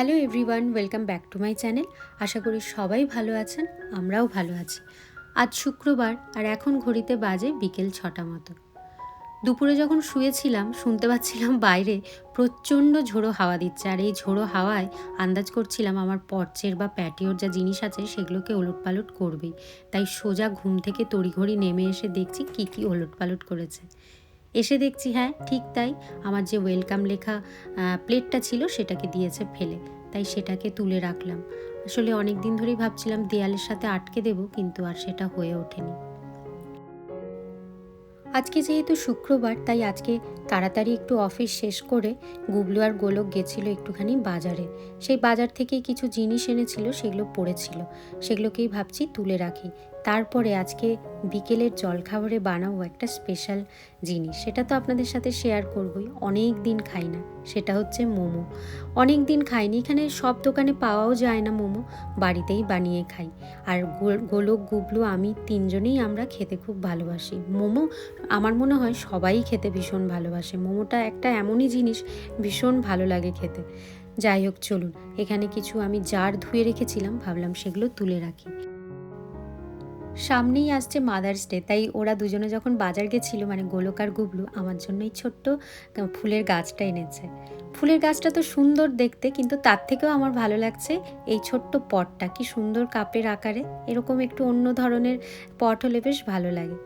Hello everyone, welcome back to my channel. আশা করি সবাই ভালো আছেন, আমরাও ভালো আছি। আজ শুক্রবার আর এখন ঘড়িতে বাজে বিকেল ছটা মতো। দুপুরে যখন শুয়েছিলাম, শুনতে পাচ্ছিলাম বাইরে প্রচণ্ড ঝোড়ো হাওয়া দিচ্ছে। আর এই ঝোড়ো হাওয়ায় আন্দাজ করছিলাম আমার পর্চের বা প্যাটিওর যা জিনিস আছে, সেগুলোকে ওলট পালট করবেই। তাই সোজা ঘুম থেকে তড়িঘড়ি নেমে এসে দেখছি কী কী ওলট পালট করেছে। এসে দেখছি হ্যাঁ ঠিক তাই। আমার যে ওয়েলকাম লেখা প্লেটটা ছিল সেটাকে দিয়েছে ফেলে। তাই সেটাকে তুলে রাখলাম। আসলে অনেক দিন ধরেই ভাবছিলাম দেয়ালের সাথে আটকে দেব, কিন্তু আর সেটা হয়ে ওঠেনি। আজকে যেহেতু শুক্রবার, তাই আজকে তাড়াতাড়ি একটু অফিস শেষ করে গুবলু আর গোলক গেছিল একটুখানি বাজারে। সেই বাজার থেকেই কিছু জিনিস এনেছিল, সেগুলো পড়েছিল। সেগুলোকেই ভাবছি তুলে রাখি। তারপরে আজকে বিকেলের জলখাবারে বানাবো একটা স্পেশাল জিনিস। সেটা তো আপনাদের সাথে শেয়ার করবই। অনেক দিন খাই না, সেটা হচ্ছে মোমো। অনেক দিন খাইনি, এখানে সব দোকানে পাওয়াও যায় না মোমো, বাড়িতেই বানিয়ে খাই। আর গোলক, গুবলু, আমি তিনজনেই আমরা খেতে খুব ভালোবাসি। মোমো আমার মনে হয় সবাই খেতে ভীষণ ভালোবাসে। মোমোটা একটা এমনই জিনিস, ভীষণ ভালো লাগে খেতে। যাই হোক, চলুন। এখানে কিছু আমি জার ধুয়ে রেখেছিলাম, ভাবলাম সেগুলো তুলে রাখি। সামনেই আসছে মাদার্স ডে তাই ওরা দুজনে যখন বাজার গেছিল মানে গোলক আর গুবলু, আমার জন্য এই ছোট্ট ফুলের গাছটা এনেছে। ফুলের গাছটা তো সুন্দর দেখতে, কিন্তু তার থেকেও আমার ভালো লাগছে এই ছোট্ট পটটা। কি সুন্দর কাপের আকারে, এরকম একটু অন্য ধরনের পট হলে বেশ ভালো লাগে।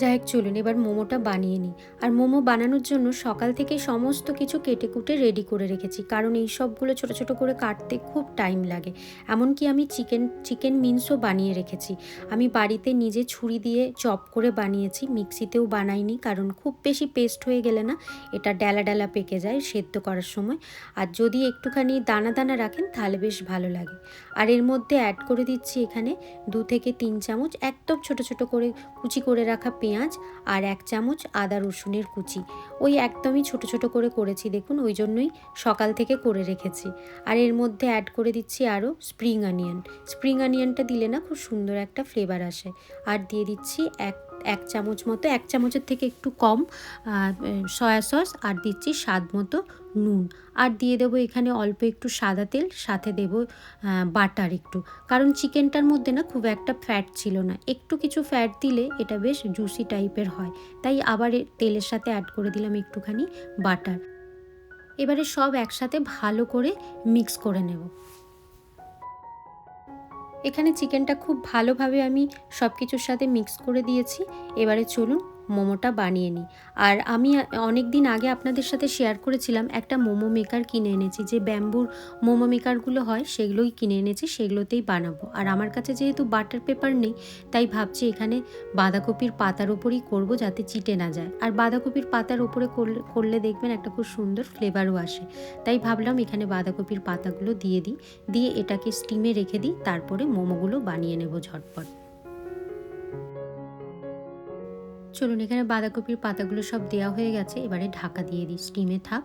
যাই হোক চলুন, এবার মোমোটা বানিয়ে নিই। আর মোমো বানানোর জন্য সকাল থেকে সমস্ত কিছু কেটে কুটে রেডি করে রেখেছি। কারণ এই সবগুলো ছোটো ছোটো করে কাটতে খুব টাইম লাগে। এমনকি আমি চিকেন চিকেন মিন্সও বানিয়ে রেখেছি। আমি বাড়িতে নিজে ছুরি দিয়ে চপ করে বানিয়েছি। মিক্সিতেও বানাইনি, কারণ খুব বেশি পেস্ট হয়ে গেলে না, এটা ডালা ডালা পেকে যায় সেদ্ধ করার সময়। আর যদি একটুখানি দানা দানা রাখেন, তাহলে বেশ ভালো লাগে। আর এর মধ্যে অ্যাড করে দিচ্ছি এখানে দু থেকে তিন চামচ একদম ছোট ছোট করে কুচি করে রাখা পেঁয়াজ আর এক চামচ আদা রসুনের কুচি। ওই একদমই ছোট ছোট করে করেছি দেখুন, ওই জন্যই সকাল থেকে করে রেখেছি। আর এর মধ্যে অ্যাড করে দিচ্ছি আরও স্প্রিং অনিয়ন স্প্রিং অনিয়নটা দিলে না খুব সুন্দর একটা ফ্লেভার আসে। আর দিয়ে দিচ্ছি এক এক চামচ মতো, এক চামচের থেকে একটু কম সয়া সস আর দিচ্ছি স্বাদ মতো নুন। আর দিয়ে দেবো এখানে অল্প একটু সাদা তেল, সাথে দেবো বাটার একটু। কারণ চিকেনটার মধ্যে না খুব একটা ফ্যাট ছিল না। একটু কিছু ফ্যাট দিলে এটা বেশ জুসি টাইপের হয়। তাই আবার তেলের সাথে অ্যাড করে দিলাম একটুখানি বাটার। এবারে সব একসাথে ভালো করে মিক্স করে নেব। এখানে চিকেনটা খুব ভালোভাবে আমি সব কিছুর সাথে মিক্স করে দিয়েছি। এবারে চলুন মোমোটা বানিয়ে নিই। আর আমি অনেক দিন আগে আপনাদের সাথে শেয়ার করেছিলাম, একটা মোমো মেকার কিনে এনেছি, যে ব্যাম্বুর মোমো মেকারগুলো হয়, সেগুলোই কিনে এনেছি, সেগুলোতেই বানাবো। আর আমার কাছে যেহেতু বাটার পেপার নেই, তাই ভাবছি এখানে বাঁধাকপির পাতার ওপরই করব যাতে চিটে না যায়। আর বাঁধাকপির পাতার ওপরে করলে দেখবেন একটা খুব সুন্দর ফ্লেভারও আসে। তাই ভাবলাম এখানে বাঁধাকপির পাতাগুলো দিয়ে দিই, দিয়ে এটাকে স্টিমে রেখে দিই, তারপরে মোমোগুলো বানিয়ে নেব ঝটপট। চলুন, এখানে বাঁধাকপির পাতাগুলো সব দেওয়া হয়ে গেছে। এবারে ঢাকা দিয়ে দিই স্টিমে থাক।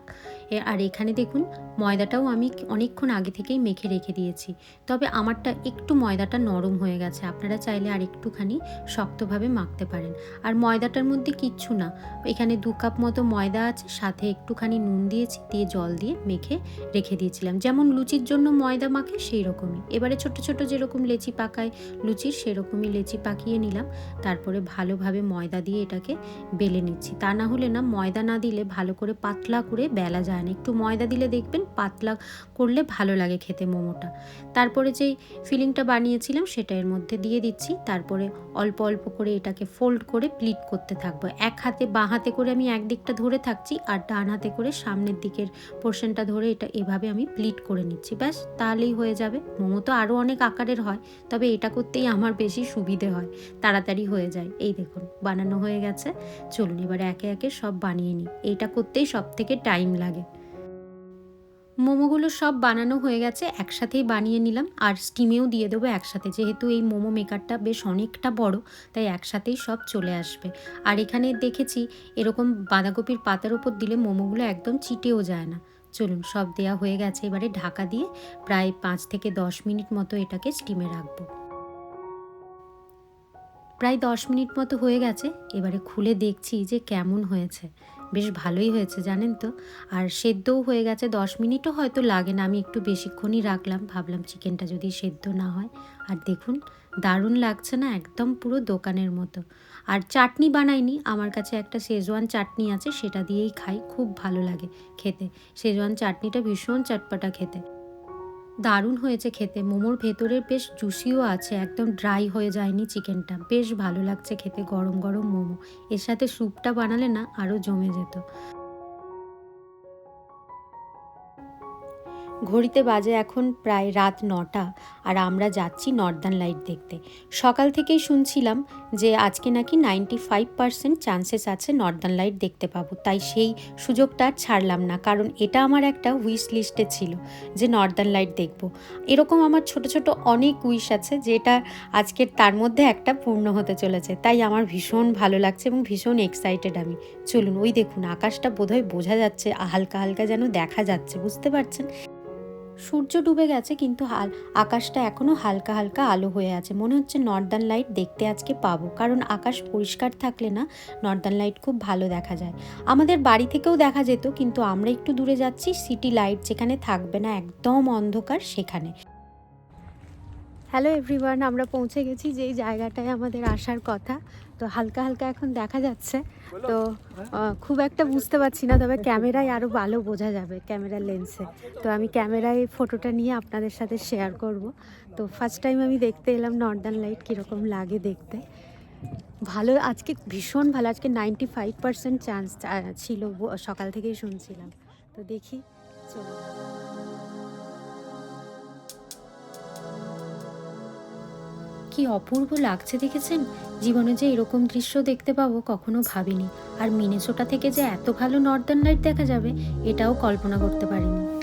আর এখানে দেখুন, ময়দাটাও আমি অনেকক্ষণ আগে থেকেই মেখে রেখে দিয়েছি। তবে আমারটা একটু ময়দাটা নরম হয়ে গেছে। আপনারা চাইলে আর একটুখানি শক্তভাবে মাখতে পারেন। আর ময়দাটার মধ্যে কিচ্ছু না। এখানে দু কাপ মতো ময়দা আছে, সাথে একটুখানি নুন দিয়েছি, দিয়ে জল দিয়ে মেখে রেখে দিয়েছিলাম। যেমন লুচির জন্য ময়দা মাখে সেই রকমই এবারে ছোট ছোট যেরকম লেচি পাকায় লুচির সেরকমই লেচি পাকিয়ে নিলাম। তারপরে ভালোভাবে ময়দা দিয়ে এটাকে বেলে নিচ্ছি। তা না হলে না ময়দা না দিলে ভালো করে পাতলা করে বেলা যায় না। একটু ময়দা দিলে দেখবেন পাতলা করলে ভালো লাগে খেতে মোমোটা। তারপরে যেই ফিলিংটা বানিয়েছিলাম সেটা এর মধ্যে দিয়ে দিচ্ছি। তারপরে অল্প অল্প করে এটাকে ফোল্ড করে প্লিট করতে থাকব। এক হাতে বাঁ হাতে করে আমি একদিকটা ধরে থাকছি আর ডান হাতে করে সামনের দিকের পোর্শনটা ধরে এটা এভাবে আমি প্লিট করে নিচ্ছি। ব্যাস, তাহলেই হয়ে যাবে। মোমো তো আরও অনেক আকারের হয়, তবে এটা করতেই আমার বেশি সুবিধে হয়। তাড়াতাড়ি হয়ে যায়। এই দেখুন, বানানো হয়ে গেছে। চলুন এবার একে একে সব বানিয়ে নিই। এইটা করতেই সব থেকে টাইম লাগে। মোমোগুলো সব বানানো হয়ে গেছে, একসাথেই বানিয়ে নিলাম। আর স্টিমেও দিয়ে দেবো একসাথে। যেহেতু এই মোমো মেকারটা বেশ অনেকটা বড়, তাই একসাথেই সব চলে আসবে। আর এখানে দেখেছি, এরকম বাঁধাকপির পাতার উপর দিলে মোমোগুলো একদম চিটেও যায় না। চলুন, সব দেয়া হয়ে গেছে। এবারে ঢাকা দিয়ে প্রায় পাঁচ থেকে দশ মিনিট মতো এটাকে স্টিমে রাখব। প্রায় দশ মিনিট মতো হয়ে গেছে, এবারে খুলে দেখছি যে কেমন হয়েছে। বেশ ভালোই হয়েছে, জানেন তো। আর সেদ্ধও হয়ে গেছে, দশ মিনিটও হয়তো লাগে না, আমি একটু বেশিক্ষণই রাখলাম। ভাবলাম চিকেনটা যদি সেদ্ধ না হয়। আর দেখুন, দারুণ লাগছে না, একদম পুরো দোকানের মতো। আর চাটনি বানাইনি, আমার কাছে একটা শেজওয়ান চাটনি আছে, সেটা দিয়েই খাই, খুব ভালো লাগে খেতে। শেজওয়ান চাটনিটা ভীষণ চটপটা খেতে। দারুণ হয়েছে খেতে। মোমোর ভেতরের বেশ জুসিও আছে, একদম ড্রাই হয়ে যায়নি চিকেনটা। বেশ ভালো লাগছে খেতে, গরম গরম মোমো। এর সাথে স্যুপটা বানালে না আরও জমে যেত। ঘড়িতে বাজে এখন প্রায় রাত নটা আর আমরা যাচ্ছি নর্দার্ন লাইট দেখতে। সকাল থেকেই শুনছিলাম যে আজকে নাকি নাইনটি ফাইভ পার্সেন্ট চান্সেস আছে নর্দার্ন লাইট দেখতে পাবো। তাই সেই সুযোগটা ছাড়লাম না, কারণ এটা আমার একটা উইশ লিস্টে ছিল যে নর্দার্ন লাইট দেখব। এরকম আমার ছোট ছোট অনেক উইশ আছে যেটা আজকের তার মধ্যে একটা পূর্ণ হতে চলেছে। তাই আমার ভীষণ ভালো লাগছে এবং ভীষণ এক্সাইটেড আমি। চলুন, ওই দেখুন, আকাশটা বোধহয় বোঝা যাচ্ছে, হালকা হালকা যেন দেখা যাচ্ছে, বুঝতে পারছেন? সূর্য ডুবে গেছে কিন্তু হাল, আকাশটা এখনও হালকা হালকা আলো হয়ে আছে। মনে হচ্ছে নর্দার্ন লাইট দেখতে আজকে পাবো। কারণ আকাশ পরিষ্কার থাকলে না নর্দার্ন লাইট খুব ভালো দেখা যায়। আমাদের বাড়ি থেকেও দেখা যেত, কিন্তু আমরা একটু দূরে যাচ্ছি সিটি লাইট যেখানে থাকবে না, একদম অন্ধকার সেখানে। হ্যালো এভরিওয়ান আমরা পৌঁছে গেছি যেই জায়গাটায় আমাদের আসার কথা। তো হালকা হালকা এখন দেখা যাচ্ছে। তো খুব একটা বুঝতে পারছি না তবে ক্যামেরায় আরও ভালো বোঝা যাবে ক্যামেরার লেন্সে। তো আমি ক্যামেরায় ফটোটা নিয়ে আপনাদের সাথে শেয়ার করব। তো ফার্স্ট টাইম আমি দেখতে এলাম নর্দার্ন লাইট কীরকম লাগে দেখতে। ভালো আজকে ভীষণ ভালো আজকে নাইনটি ফাইভ পার্সেন্ট চান্স ছিল সকাল থেকেই শুনছিলাম। তো দেখি চলো কি অপূর্ব লাগছে দেখেছেন? জীবনে যে এরকম দৃশ্য দেখতে পাবো কখনো ভাবিনি। আর মিনেসোটা থেকে যে এত ভালো নর্দার্ন লাইট দেখা যাবে, এটাও কল্পনা করতে পারিনি।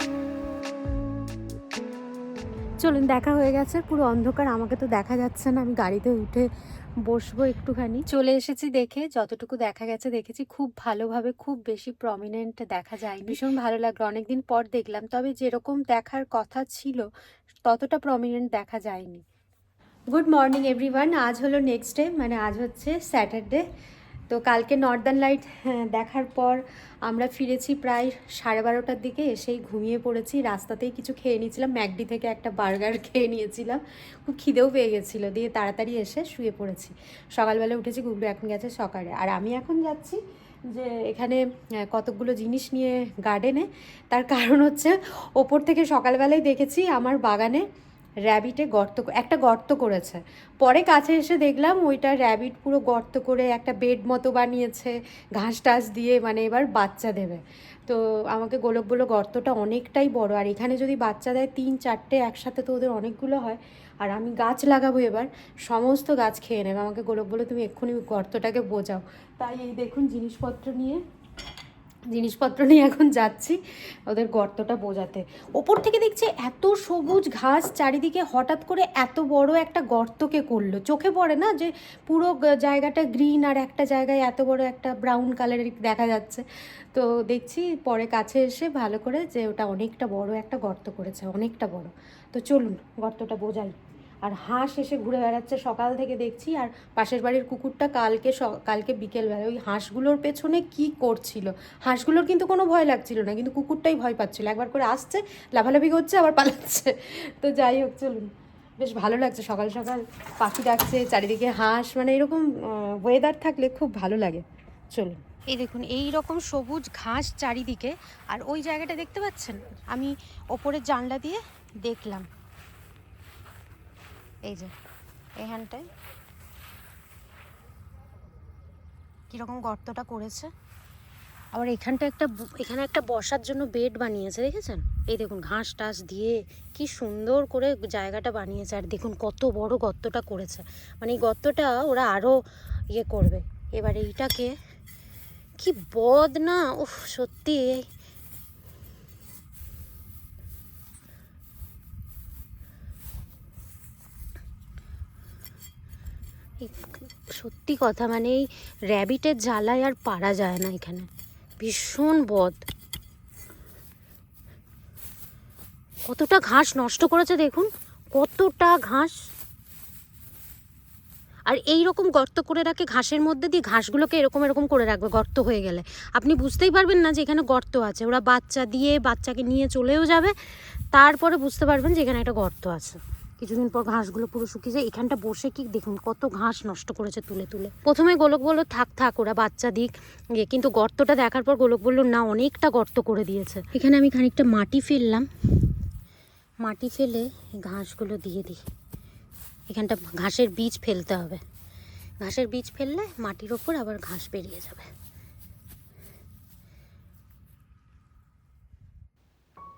চলুন, দেখা হয়ে গেছে। পুরো অন্ধকার আমাকে তো দেখা যাচ্ছে না। আমি গাড়িতে উঠে বসবো একটুখানি। চলে এসেছি দেখে। যতটুকু দেখা গেছে দেখেছি, খুব ভালোভাবে, খুব বেশি প্রমিনেন্ট দেখা যায় ভীষণ ভালো লাগল। অনেকদিন পর দেখলাম, তবে যেরকম দেখার কথা ছিল, ততটা প্রমিনেন্ট দেখা যায়নি। গুড মর্নিং এভরিওয়ান আজ হলো নেক্সট ডে মানে আজ হচ্ছে স্যাটারডে তো কালকে নর্দার্ন লাইট দেখার পর আমরা ফিরেছি প্রায় সাড়ে বারোটার দিকে, এসেই ঘুমিয়ে পড়েছি। রাস্তাতেই কিছু খেয়ে নিয়েছিলাম। ম্যাকডি থেকে একটা বার্গার খেয়ে নিয়েছিলাম। খুব খিদেও পেয়ে গেছিল। দিয়ে তাড়াতাড়ি এসে শুয়ে পড়েছি। সকালবেলা উঠেছি গুগলু এখন গেছে সকালে। আর আমি এখন যাচ্ছি যে এখানে কতকগুলো জিনিস নিয়ে গার্ডেনে তার কারণ হচ্ছে, ওপর থেকে সকালবেলায় দেখেছি আমার বাগানে র্যাবিটে গর্ত একটা গর্ত করেছে। পরে কাছে এসে দেখলাম ওইটা র্যাবিট পুরো গর্ত করে একটা বেড মতো বানিয়েছে, ঘাস টাস দিয়ে মানে এবার বাচ্চা দেবে। তো আমাকে গোলক বলল, গর্তটা অনেকটাই বড়, আর এখানে যদি বাচ্চা দেয় তিন, চারটে একসাথে তো ওদের অনেকগুলো হয়, আর আমি গাছ লাগাবো এবার, সমস্ত গাছ খেয়ে নেবে। আমাকে গোলক বলল, তুমি এক্ষুনি গর্তটাকে বোঝাও। তাই এই দেখুন জিনিসপত্র নিয়ে জিনিসপত্র নিয়ে এখন যাচ্ছি ওদের গর্তটা বোঝাতে। ওপর থেকে দেখছি এত সবুজ ঘাস চারিদিকে হঠাৎ করে এত বড় একটা গর্তকে করল। চোখে পড়ে না যে পুরো জায়গাটা গ্রিন আর একটা জায়গায় এত বড় একটা ব্রাউন কালারের দেখা যাচ্ছে। তো দেখছি পরে কাছে এসে ভালো করে যে ওটা অনেকটা বড় একটা গর্ত করেছে, অনেকটা বড়। তো চলুন গর্তটা বোঝাই। আর হাঁস এসে ঘুরে বেড়াচ্ছে, সকাল থেকে দেখছি। আর পাশের বাড়ির কুকুরটা কালকে কালকে বিকেলবেলা ওই হাঁসগুলোর পেছনে কি করছিল? হাঁসগুলোর কিন্তু কোনো ভয় লাগছিল না, কিন্তু কুকুরটাই ভয় পাচ্ছিল। একবার করে আসছে, লাফালাফি করছে, আবার পালাচ্ছে। তো যাই হোক, চলুন। বেশ ভালো লাগছে, সকাল সকাল পাখি ডাকছে, চারিদিকে হাঁস মানে এরকম ওয়েদার থাকলে খুব ভালো লাগে। চলুন। এই দেখুন, এই রকম সবুজ ঘাস চারিদিকে, আর ওই জায়গাটা দেখতে পাচ্ছেন? আমি ওপরের জানলা দিয়ে দেখলাম। এই যে এখানটায় কীরকম গর্তটা করেছে। আবার এখানটা একটা এখানে একটা বসার জন্য বেড বানিয়েছে, দেখেছেন? এই দেখুন, ঘাস টাস দিয়ে কি সুন্দর করে জায়গাটা বানিয়েছে। আর দেখুন, কত বড় গর্তটা করেছে। মানে এই গর্তটা ওরা আরও ইয়ে করবে। এবার এইটাকে, কি বদ না, উফ, সত্যি। সত্যি কথা মানে এই র্যাবিটের জ্বালায় আর পারা যায় না এখানে। ভীষণ বদ। কতটা ঘাস নষ্ট করেছে দেখুন, কতটা ঘাস। আর এই রকম গর্ত করে রাখে, ঘাসের মধ্যে দিয়ে ঘাসগুলোকে এরকম এরকম করে রাখবে, গর্ত হয়ে গেলে। আপনি বুঝতেই পারবেন না যে এখানে গর্ত আছে। ওরা বাচ্চা দিয়ে বাচ্চাকে নিয়ে চলেও যাবে, তারপরে বুঝতে পারবেন যে এখানে একটা গর্ত আছে। কিছুদিন পর ঘাসগুলো পুরো শুকিয়ে যায়। এখানটা বসে কি দেখুন কত ঘাস নষ্ট করেছে তুলে তুলে। প্রথমে গোলক বলল থাক থাক ওরা বাচ্চা দিক। ইয়ে, কিন্তু গর্তটা দেখার পর গোলক বলল না অনেকটা গর্ত করে দিয়েছে। এখানে আমি খানিকটা মাটি ফেললাম। মাটি ফেলে ঘাসগুলো দিয়ে দিই। এখানটা ঘাসের বীজ ফেলতে হবে। ঘাসের বীজ ফেললে মাটির ওপর আবার ঘাস বেরিয়ে যাবে।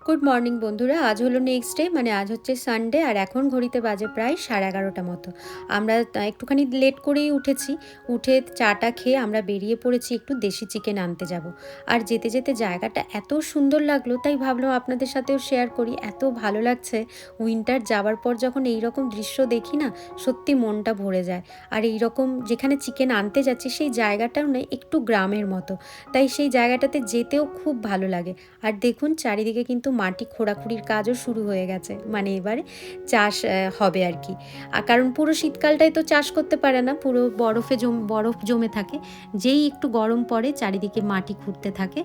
গুড মর্নিং বন্ধুরা। আজ হলো নেক্সট ডে মানে আজ হচ্ছে সানডে আর এখন ঘড়িতে বাজে প্রায় সাড়ে এগারোটা মতো। আমরা একটুখানি লেট করেই উঠেছি। উঠে চাটা খেয়ে আমরা বেরিয়ে পড়েছি একটু দেশি চিকেন আনতে যাব। আর যেতে যেতে জায়গাটা এত সুন্দর লাগল, তাই ভাবলাম আপনাদের সাথেও শেয়ার করি। এত ভালো লাগছে উইন্টার যাবার পর যখন এই রকম দৃশ্য দেখি না, সত্যি মনটা ভরে যায়। আর এই রকম যেখানে চিকেন আনতে যাচ্ছি, সেই জায়গাটাও না একটু গ্রামের মতো। তাই সেই জায়গাটাতে যেতেও খুব ভালো লাগে। আর দেখুন, চারিদিকে কিন্তু মাটি খোঁড়াখুড়ির কাজও শুরু হয়ে গেছে। মানে এবারে চাষ হবে আর কি। আর কারণ পুরো শীতকালটাই তো চাষ করতে পারে না, পুরো বরফে জম, বরফ জমে থাকে। যেই একটু গরম পড়ে, চারিদিকে মাটি খুঁড়তে থাকে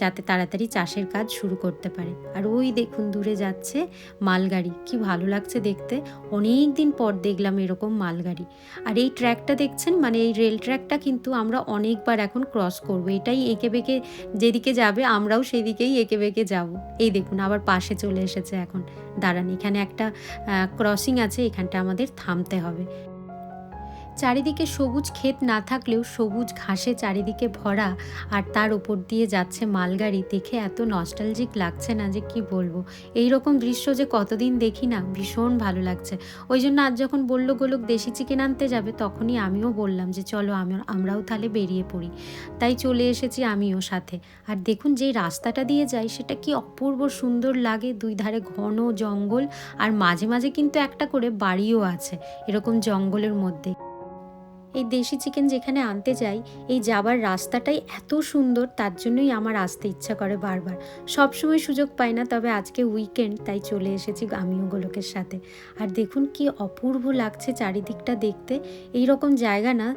যাতে তাড়াতাড়ি চাষের কাজ শুরু করতে পারে। আর ওই দেখুন, দূরে যাচ্ছে মালগাড়ি। কি ভালো লাগছে দেখতে। অনেক দিন পর দেখলাম এরকম মালগাড়ি। আর এই ট্র্যাকটা দেখছেন? মানে এই রেল ট্র্যাকটা কিন্তু আমরা অনেকবার এখন ক্রস করব। এটাই এঁকে বেঁকে যেদিকে যাবে, আমরাও সেদিকেই এঁকে বেঁকে যাব। এই দেখুন, আবার পাশে চলে এসেছে এখন। দাঁড়ান, এখানে একটা ক্রসিং আছে, এখানটা আমাদের থামতে হবে। চারিদিকে সবুজ ক্ষেত না থাকলেও সবুজ ঘাসে চারিদিকে ভরা আর তার উপর দিয়ে যাচ্ছে মালগাড়ি। দেখে এত নস্টালজিক লাগছে না যে কি বলব। এই রকম দৃশ্য যে কতদিন দেখি না, ভীষণ ভালো লাগছে। ওই জন্য আজ যখন বলল গোলক দেশি চিকেন আনতে যাবে, তখনই আমিও বললাম যে চলো আমি আমরাও তাহলে বেরিয়ে পড়ি। তাই চলে এসেছি আমিও সাথে। আর দেখুন যে রাস্তাটা দিয়ে যাই, সেটা কি অপূর্ব সুন্দর লাগে। দুই ধারে ঘন জঙ্গল আর মাঝে মাঝে কিন্তু একটা করে বাড়িও আছে, এরকম জঙ্গলের মধ্যে। এই দেশি চিকেন যেখানে আনতে যাই, এই যাবার রাস্তাটাই এত সুন্দর, তার জন্যই আমার আসতে ইচ্ছা করে বারবার। সব সময় সুযোগ পাই না, তবে আজকে উইকেন্ড তাই চলে এসেছি আমিও গোলকের সাথে। আর দেখুন কি অপূর্ব লাগছে চারিদিকটা দেখতে। এই রকম জায়গা না,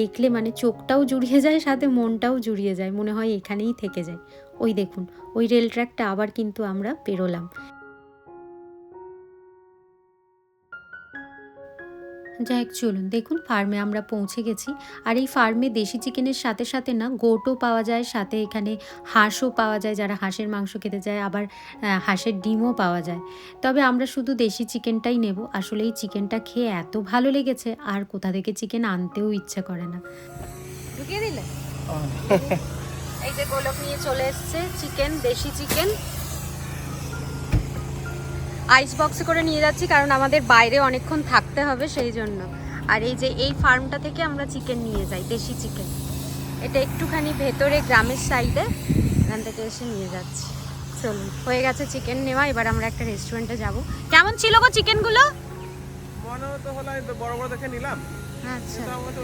দেখলে মানে চোখটাও জুড়িয়ে যায়, সাথে মনটাও জুড়িয়ে যায়, মনে হয় এখানেই থেকে যায়। ওই দেখুন, ওই রেল ট্র্যাকটা আবার কিন্তু আমরা পেরোলাম। যাই হোক চলুন, দেখুন ফার্মে আমরা পৌঁছে গেছি। আর এই ফার্মে দেশি চিকেনের সাথে সাথে না গোটও পাওয়া যায়, সাথে এখানে হাঁসও পাওয়া যায়, যারা হাঁসের মাংস খেতে যায়, আবার হাঁসের ডিমও পাওয়া যায়। তবে আমরা শুধু দেশি চিকেনটাই নেব। আসলে এই চিকেনটা খেয়ে এত ভালো লেগেছে, আর কোথা থেকে চিকেন আনতেও ইচ্ছে করে না। ঢুকিয়ে দিলে? এই যে গোলক নিয়ে চলে এসছে চিকেন দেশি চিকেন আইস বক্সে করে নিয়ে যাচ্ছি কারণ আমাদের বাইরে অনেকক্ষণ থাকতে হবে সেই জন্য। আর এই যে এই ফার্মটা থেকে আমরা চিকেন নিয়ে যাই দেশি চিকেন এটা একটুখানি ভেতরে গ্রামের সাইডে এখান থেকে এসে নিয়ে যাচ্ছি। চলুন হয়ে গেছে চিকেন নেওয়া এবার আমরা একটা রেস্টুরেন্টে যাব। কেমন ছিল গো চিকেনগুলো মনে হতো হলো বড় বড় দেখে নিলাম আচ্ছা। তো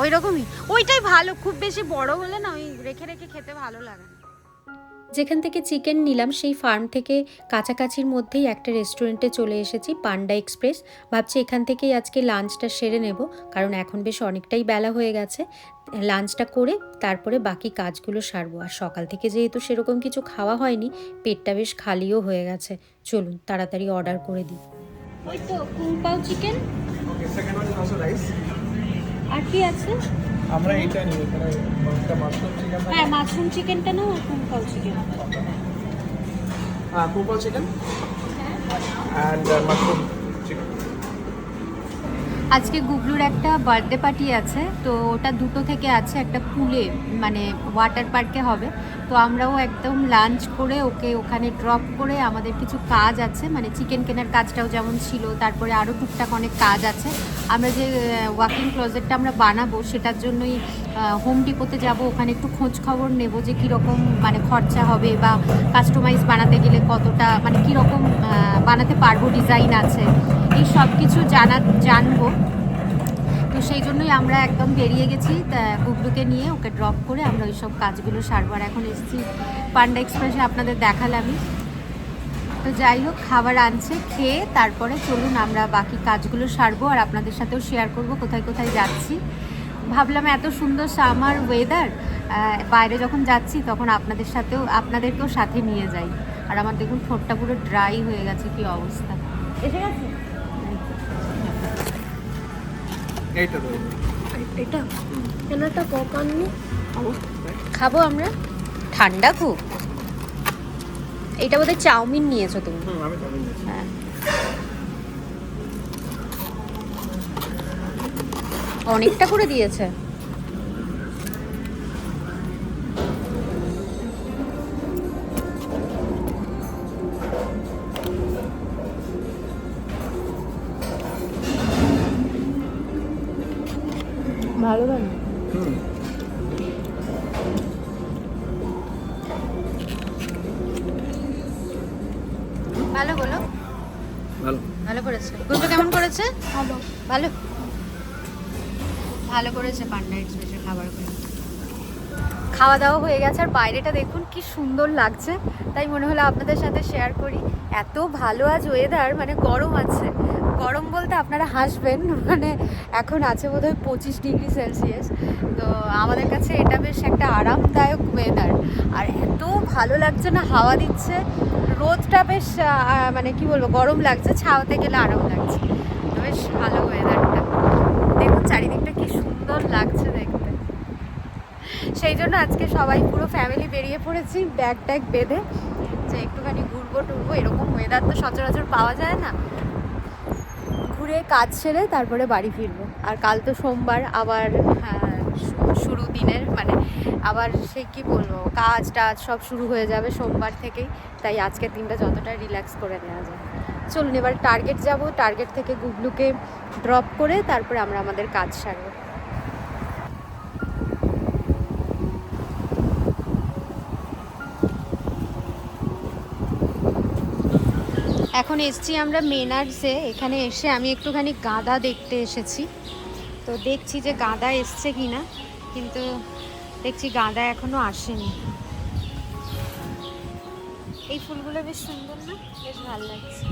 ওই রকমই ওইটাই ভালো খুব বেশি বড় হলে না ওই রেখে রেখে খেতে ভালো লাগে যেখান থেকে চিকেন নিলাম সেই ফার্ম থেকে কাছাকাছির মধ্যেই একটা রেস্টুরেন্টে চলে এসেছি পান্ডা এক্সপ্রেস। ভাবছি এখান থেকেই আজকে লাঞ্চটা সেরে নেব কারণ এখন বেশ অনেকটাই বেলা হয়ে গেছে। লাঞ্চটা করে তারপরে বাকি কাজগুলো সারবো। আর সকাল থেকে যেহেতু সেরকম কিছু খাওয়া হয়নি পেটটা বেশ খালিও হয়ে গেছে। চলুন তাড়াতাড়ি অর্ডার করে দিই। ওই তো chicken. Okay second one is also rice আর কি আছে? আমরা এটা নিই এখানে মাশরুম চিকেন হ্যাঁ মাশরুম চিকেনটা নাও আর কুংপাও চিকেন হ্যাঁ কুপাল চিকেন অ্যান্ড মাশরুম। চিকেন আজকে গুগলুর একটা বার্থডে পার্টি আছে, তো ওটা দুটো থেকে আছে একটা পুলে মানে ওয়াটার পার্কে হবে। তো আমরাও একদম লাঞ্চ করে ওকে ওখানে ড্রপ করে আমাদের কিছু কাজ আছে মানে চিকেন কেনার কাজটাও যেমন ছিল, তারপরে আরও টুকটাক অনেক কাজ আছে। আমরা যে ওয়াকিং ক্লোজেটটা আমরা বানাবো, সেটার জন্যই হোম ডিপোতে যাব, ওখানে একটু খোঁজ খবর নেব যে কীরকম মানে খরচা হবে বা কাস্টমাইজ বানাতে গেলে কতটা মানে কীরকম বানাতে পারব ডিজাইন আছে। এই সব কিছু জানা, জানব। তো সেই জন্যই আমরা একদম বেরিয়ে গেছি, তা গুগলুকে নিয়ে ওকে ড্রপ করে আমরা ওই সব কাজগুলো সারবো। আর এখন এসেছি পান্ডা এক্সপ্রেসে আপনাদের দেখালামই। তো তো যাই হোক, খাবার আনছে, খেয়ে তারপরে চলুন আমরা বাকি কাজগুলো সারবো আর আপনাদের সাথেও শেয়ার করব, কোথায় কোথায় যাচ্ছি। ভাবলাম এত সুন্দর সামার ওয়েদার বাইরে যখন যাচ্ছি তখন আপনাদের সাথেও, আপনাদেরকেও সাথে নিয়ে যাই। আর আমার দেখুন ঠোঁটটা পুরো ড্রাই হয়ে গেছে, কি অবস্থা। এসে গেছে? এইটা দেবো এটা? কেন একটা কক আননি খাব আমরা। ঠান্ডা খুব। এটা বোধহয় চাউমিন নিয়েছো তুমি। হ্যাঁ। অনেকটা করে দিয়েছে। করেছে? ভালো। ভালো? ভালো করেছে পান্ডা এক্সপ্রেসের খাবারগুলো। খাওয়া দাওয়া হয়ে গেছে আর বাইরেটা দেখুন কি সুন্দর লাগছে। তাই মনে হলো আপনাদের সাথে শেয়ার করি। এত ভালো আজ ওয়েদার মানে গরম আছে। গরম বলতে আপনারা হাসবেন মানে এখন আছে বোধহয় পঁচিশ ডিগ্রি সেলসিয়াস। তো আমাদের কাছে এটা বেশ একটা আরামদায়ক ওয়েদার আর এত ভালো লাগছে না হাওয়া দিচ্ছে। রোদটা বেশ মানে কি বলব গরম লাগছে ছাওয়াতে গেলে আরাম লাগছে। বেশ ভালো ওয়েদারটা দেখুন চারিদিকটা কি সুন্দর লাগছে দেখতে। সেই জন্য আজকে সবাই পুরো ফ্যামিলি বেরিয়ে পড়েছি ব্যাগ ট্যাগ বেঁধে। যে একটুখানি ঘুরবো টুরবো এরকম ওয়েদার তো সচরাচর পাওয়া যায় না। ঘুরে কাজ সেরে তারপরে বাড়ি ফিরবো। আর কাল তো সোমবার আবার হ্যাঁ, শুরু দিনের মানে আবার সে কি বলব কাজ টাজ সব শুরু হয়ে যাবে সোমবার থেকেই। তাই আজকের দিনটা যতটা রিল্যাক্স করে নেওয়া যায়। চলুন, এবার টার্গেট যাব। টার্গেট থেকে গুগলুকে ড্রপ করে তারপরে আমরা আমাদের কাজ সারবো। এখন এসছি আমরা মেনার্সে। এখানে এসে আমি একটুখানি গাঁদা দেখতে এসেছি। তো দেখছি যে গাঁদা এসছে কি না কিন্তু দেখছি গাঁদা এখনও আসেনি। এই ফুলগুলো বেশ সুন্দর না? বেশ ভালো লাগছে।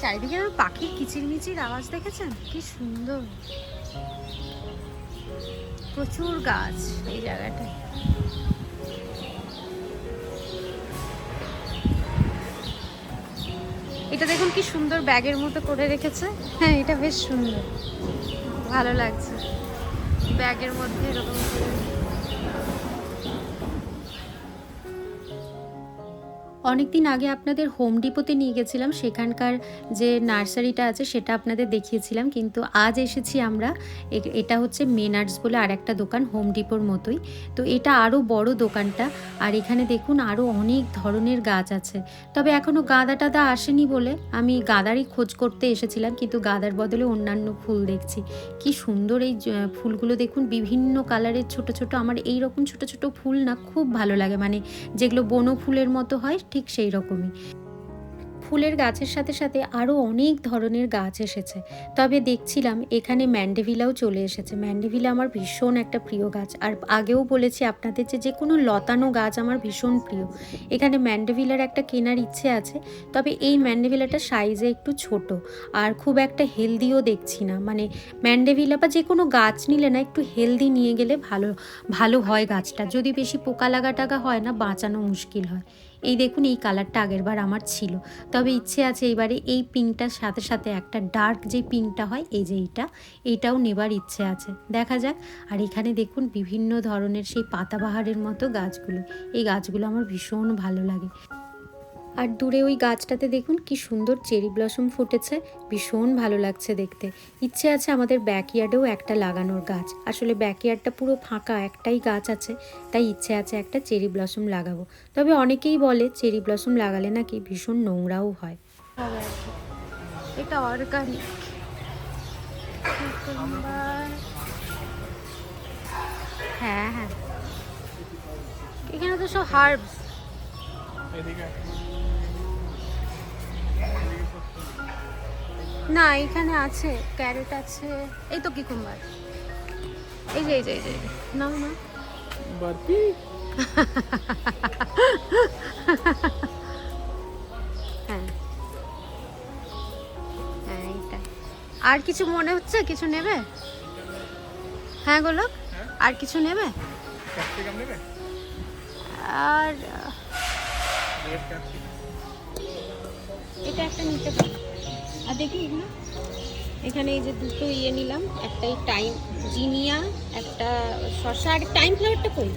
চারিদিকে আমার পাখির কিচিরমিচির আওয়াজ দেখেছেন? কি সুন্দর। প্রচুর গাছ এই জায়গাটায়। এটা দেখুন কি সুন্দর ব্যাগের মতো করে রেখেছে। হ্যাঁ এটা বেশ সুন্দর। ভালো লাগছে। ব্যাগের মধ্যে এরকম করে। অনেকদিন আগে আপনাদের হোম ডিপোতে নিয়ে গেছিলাম। সেখানকার যে নার্সারিটা আছে, সেটা আপনাদের দেখিয়েছিলাম। কিন্তু আজ এসেছি আমরা। এটা হচ্ছে মেনার্স বলে আর একটা দোকান হোম ডিপোর মতোই। তো এটা আরও বড় দোকানটা। আর এখানে দেখুন আরও অনেক ধরনের গাছ আছে। তবে এখনও গাঁদা টাদা আসেনি বলে আমি গাঁদারই খোঁজ করতে এসেছিলাম। কিন্তু গাঁদার বদলে অন্যান্য ফুল দেখছি। কি সুন্দর এই ফুলগুলো দেখুন। বিভিন্ন কালারের ছোট ছোট। আমার এই রকম ছোট ছোট ফুল না, খুব ভালো লাগে। মানে যেগুলো বনো ফুলের মতো হয়, ঠিক সেই রকমই। ফুলের গাছের সাথে সাথে আরও অনেক ধরনের গাছ এসেছে। তবে দেখছিলাম এখানে ম্যান্ডেভিলাও চলে এসেছে। ম্যান্ডেভিলা আমার ভীষণ একটা প্রিয় গাছ। আর আগেও বলেছি আপনাদের যে যে কোনো লতানো গাছ আমার ভীষণ প্রিয়। এখানে ম্যান্ডেভিলার একটা কেনার ইচ্ছে আছে। তবে এই ম্যান্ডেভিলাটা সাইজে একটু ছোট। আর খুব একটা হেলদিও দেখছি না। মানে ম্যান্ডেভিলা বা যে কোনো গাছ নিলে না একটু হেলদি নিয়ে গেলে ভালো ভালো হয় গাছটা। যদি বেশি পোকা লাগা টাগা হয় না, বাঁচানো মুশকিল হয়। এই দেখুন, এই কালারটা আগের বার আমার ছিল। তবে ইচ্ছে আছে এবারে এই পিঙ্কটার সাথে সাথে একটা ডার্ক যে পিঙ্কটা হয়, এই যে এইটা এইটাও নেবার ইচ্ছে আছে। দেখা যাক। আর এখানে দেখুন, বিভিন্ন ধরনের সেই পাতাবাহারের মতো গাছগুলো। এই গাছগুলো আমার ভীষণ ভালো লাগে। আর দূরে ওই গাছটাতে দেখুন কি সুন্দর চেরি ব্লসম ফুটেছে, ভীষণ ভালো লাগছে দেখতে। ইচ্ছে আছে আমাদের ব্যাকইয়ার্ডেও একটা লাগানোর গাছ। আসলে ব্যাকইয়ার্ডটা পুরো ফাঁকা, একটাই গাছ আছে, তাই ইচ্ছে আছে একটা চেরি ব্লসম লাগাবো। তবে অনেকেই বলে চেরি ব্লসম লাগালে নাকি ভীষণ নোংরাও হয়। এটা অর্গানিক হ্যাঁ হ্যাঁ। এখানে তো সব হার্বস না এখানে আছে ক্যারেট আছে। এই তো কিকুম্বার এই যে এই যে এই যে এই যে। নাও না বরফি হ্যাঁ। হ্যাঁ এইটা। আর কিছু মনে হচ্ছে? কিছু নেবে? হ্যাঁ গোলক? আর কিছু নেবে? আর এটা একটা নিতে পারি। আর দেখি এগুলো। এখানে এই যে দুটো ইয়ে নিলাম একটা এই টাইম জিনিয়া একটা শশা আর টাইম ফ্লাওয়ারটা কই?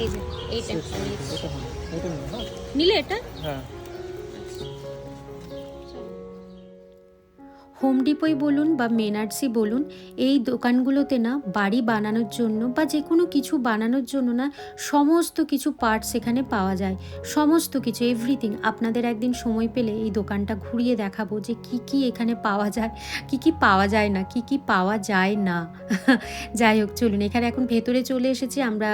এই যে এইটা। নিলে এটা? হ্যাঁ। হোম ডিপোই বলুন বা মেনার্সি বলুন, এই দোকানগুলোতে না বাড়ি বানানোর জন্য বা যে কোনো কিছু বানানোর জন্য না সমস্ত কিছু পার্টস এখানে পাওয়া যায়। সমস্ত কিছু এভরিথিং আপনাদের একদিন সময় পেলে এই দোকানটা ঘুরিয়ে দেখাবো যে কি কি এখানে পাওয়া যায়, কি কি পাওয়া যায় না, কি কি পাওয়া যায় না। যাই হোক, চলুন। এখানে এখন ভেতরে চলে এসেছি। আমরা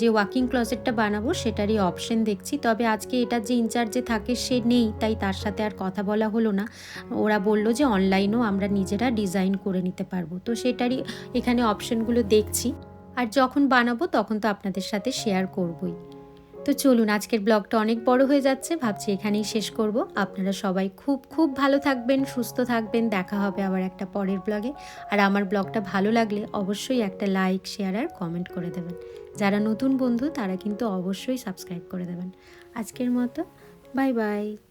যে ওয়াকিং ক্লসেটটা বানাবো সেটারই অপশন দেখছি। তবে আজকে এটার যে ইনচার্জে থাকে সে নেই, তাই তার সাথে আর কথা বলা হলো না। ওরা বলল যে অনলাইনেও আমরা নিজেরা ডিজাইন করে নিতে পারব। তো সেটারই এখানে অপশনগুলো দেখছি। আর যখন বানাবো তখন তো আপনাদের সাথে শেয়ার করবই। তো চলুন, আজকের ব্লগটা অনেক বড় হয়ে যাচ্ছে। ভাবছি এখানেই শেষ করব। আপনারা সবাই খুব খুব ভালো থাকবেন, সুস্থ থাকবেন। দেখা হবে আবার একটা পরের ব্লগে আর আমার ব্লগটা ভালো লাগলে অবশ্যই একটা লাইক শেয়ার আর কমেন্ট করে দেবেন। যারা নতুন বন্ধু তারা কিন্তু অবশ্যই সাবস্ক্রাইব করে দেবেন। আজকের মতো বাই বাই